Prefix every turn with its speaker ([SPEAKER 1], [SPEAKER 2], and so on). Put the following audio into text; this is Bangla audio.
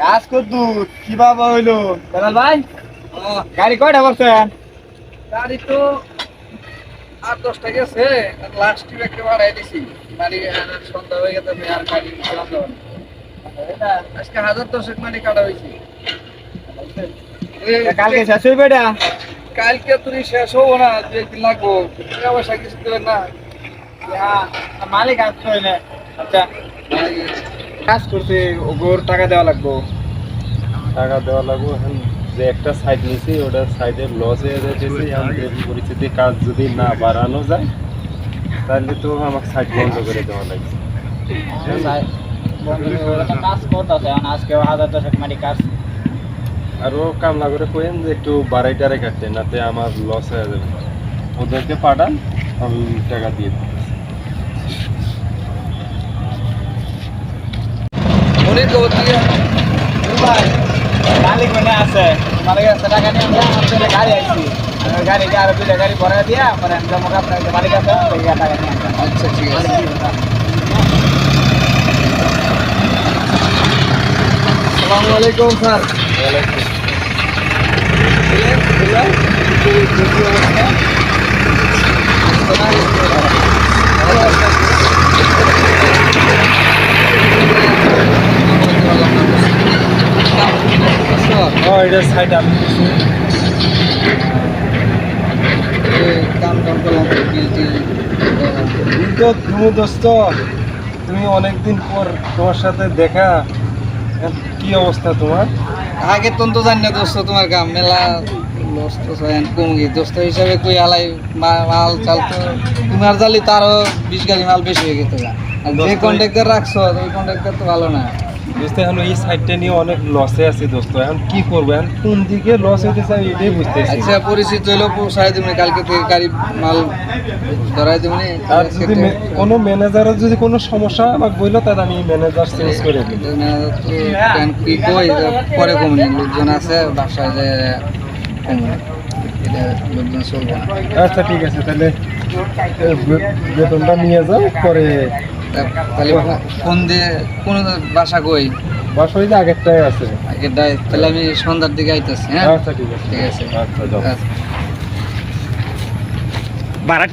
[SPEAKER 1] কাজ করতুর কি বাবা হইল? বেলাল ভাই? গাড়ি কয়টা করছেন?
[SPEAKER 2] গাড়ি তো আট দশটা গেছে লাস্ট টিপ একটা বাড়াই দিছি। মানে সন্ধ্যা হয়ে গেছে আমি আর গাড়ি চালাতে আজকে হাজার দশেক মানে কাটা হয়েছে।
[SPEAKER 1] কালকে শেষ হইবে এটা?
[SPEAKER 2] কালকে তুমি শেষ হব না দু একদিন লাগবো। টাকা পয়সা কিছু দেবেন না।
[SPEAKER 1] হ্যাঁ, মালিক আসছে হইলে আচ্ছা। কাজ করছে ওগুর টাকা দেওয়া লাগবো।
[SPEAKER 3] টাকা দেওয়া লাগবে এখন যে একটা সাইড নিয়েছি ওটা সাইডে লস হয়ে যেতেছে আমাদের পরিস্থিতি কাজ যদি না বাড়ানো যায় তাহলে তো আমাকে সাইড বন্ধ করে দেওয়া লাগবে।
[SPEAKER 1] কাজ করতেছে আজকে হাজার দশেক মাটি কাজ।
[SPEAKER 3] আর কামলা করে কইেন যে একটু বাড়াই টাড়াই কাটতে নাতে আমার লস হয়ে যাবে। ওদেরকে পাঠান আমি টাকা দিয়ে দেবো
[SPEAKER 2] উনি তো দিয়ে
[SPEAKER 1] ভাই মালিক মানে আছে। মালিক আছে টাকা নিয়ে আমরা আমাদের গাড়ি আইছি গাড়ি আরও দুইটা গাড়ি ভরা দিয়া পরে আমি জমা আপনার মালিক আছে টাকা নিয়ে।
[SPEAKER 2] আচ্ছা ঠিক আছে। আসসালামু আলাইকুম স্যার।
[SPEAKER 3] ও এটা সাইড আমি দিছি।
[SPEAKER 2] কাম কাম
[SPEAKER 3] তো তুমি দোস্ত। তুমি অনেকদিন পর তোমার সাথে দেখা। কি অবস্থা তোমার?
[SPEAKER 2] আগে তো তো জানি না দোস্ত তোমার কাম মেলা লস্ত কমগি। দোস্ত হিসাবে কই আলাই মাল চাল তো তোমার জালি তারও বিশ গাড়ি মাল বেশি হয়ে গেছে আর যে
[SPEAKER 3] দোস্ত-
[SPEAKER 2] কন্ট্রাক্টর রাখছো ওই কন্ট্রাক্টর তো ভালো না।
[SPEAKER 3] দোস্ত এখন এই সাইডটা নিয়ে অনেক লসে আছি দোস্ত। এখন কি করব? এখন কোন দিকে লস হইতে চাই এটাই বুঝতেছি।
[SPEAKER 2] আচ্ছা পরিচিত হইল পোষাই দিবনি কালকে থেকে গাড়ি মাল ধরাই দিবনি
[SPEAKER 3] আর যদি কোনো ম্যানেজারের যদি কোনো সমস্যা আমাকে বলল তাহলে আমি ম্যানেজার চেঞ্জ করে দিই
[SPEAKER 2] কি কই পরে কমনি লোকজন আছে বাসায় যে লোকজন চলবে
[SPEAKER 3] আচ্ছা ঠিক আছে তাহলে বেতনটা নিয়ে যাও পরে
[SPEAKER 2] তাহলে ফোন দিয়ে কোন বাসা কই?
[SPEAKER 3] বাসায় যে আগেরটাই আছে।
[SPEAKER 2] আগে ডাই- তাহলে আমি সন্ধ্যার দিকে আইতেছি হ্যাঁ?
[SPEAKER 3] আচ্ছা ঠিক আছে।
[SPEAKER 2] ঠিক আছে।
[SPEAKER 3] আচ্ছা
[SPEAKER 2] আচ্ছা।
[SPEAKER 1] ভাড়াটা